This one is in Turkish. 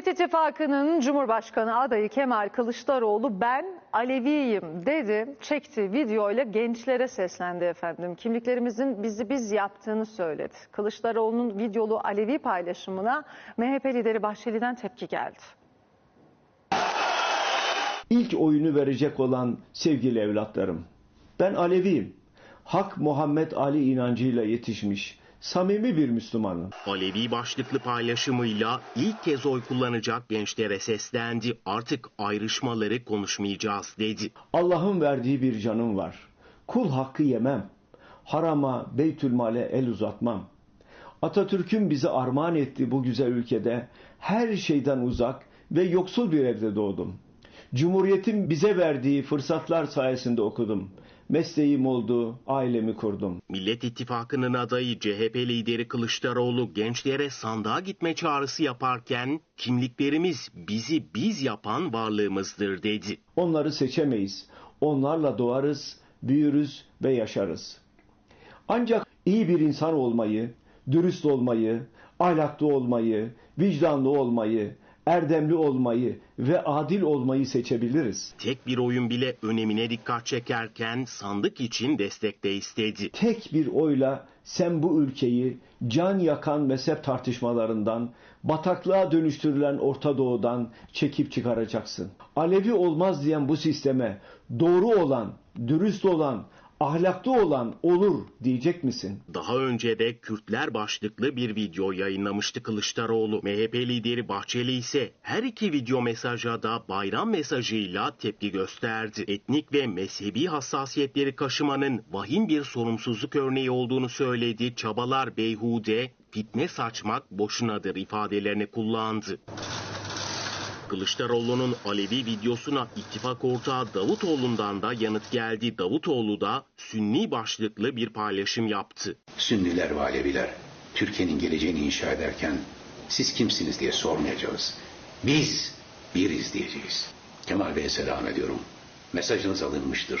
Millet İttifakı'nın Cumhurbaşkanı adayı Kemal Kılıçdaroğlu ben Aleviyim dedi. Çekti videoyla gençlere seslendi efendim. Kimliklerimizin bizi biz yaptığını söyledi. Kılıçdaroğlu'nun videolu Alevi paylaşımına MHP lideri Bahçeli'den tepki geldi. İlk oyunu verecek olan sevgili evlatlarım. Ben Aleviyim. Hak Muhammed Ali inancıyla yetişmiş, samimi bir Müslümanım. Alevi başlıklı paylaşımıyla ilk kez oy kullanacak gençlere seslendi. Artık ayrışmaları konuşmayacağız dedi. Allah'ın verdiği bir canım var. Kul hakkı yemem. Harama, beytülmale el uzatmam. Atatürk'ün bize armağan ettiği bu güzel ülkede her şeyden uzak ve yoksul bir evde doğdum. Cumhuriyetin bize verdiği fırsatlar sayesinde okudum. Mesleğim oldu, ailemi kurdum. Millet İttifakı'nın adayı CHP lideri Kılıçdaroğlu gençlere sandığa gitme çağrısı yaparken kimliklerimiz bizi biz yapan varlığımızdır dedi. Onları seçemeyiz. Onlarla doğarız, büyürüz ve yaşarız. Ancak iyi bir insan olmayı, dürüst olmayı, ahlaklı olmayı, vicdanlı olmayı, erdemli olmayı ve adil olmayı seçebiliriz. Tek bir oyun bile önemine dikkat çekerken sandık için destek de istedi. Tek bir oyla sen bu ülkeyi can yakan mezhep tartışmalarından, bataklığa dönüştürülen Orta Doğu'dan çekip çıkaracaksın. Alevi olmaz diyen bu sisteme doğru olan, dürüst olan, ahlaklı olan olur diyecek misin? Daha önce de Kürtler başlıklı bir video yayınlamıştı Kılıçdaroğlu. MHP lideri Bahçeli ise her iki video mesaja da bayram mesajıyla tepki gösterdi. Etnik ve mezhebi hassasiyetleri kaşımanın vahim bir sorumsuzluk örneği olduğunu söyledi. Çabalar beyhude, fitne saçmak boşunadır ifadelerini kullandı. Kılıçdaroğlu'nun Alevi videosuna ittifak ortağı Davutoğlu'ndan da yanıt geldi. Davutoğlu da Sünni başlıklı bir paylaşım yaptı. Sünniler ve Aleviler Türkiye'nin geleceğini inşa ederken siz kimsiniz diye sormayacağız. Biz biriz diyeceğiz. Kemal Bey'e selam ediyorum. Mesajınız alınmıştır.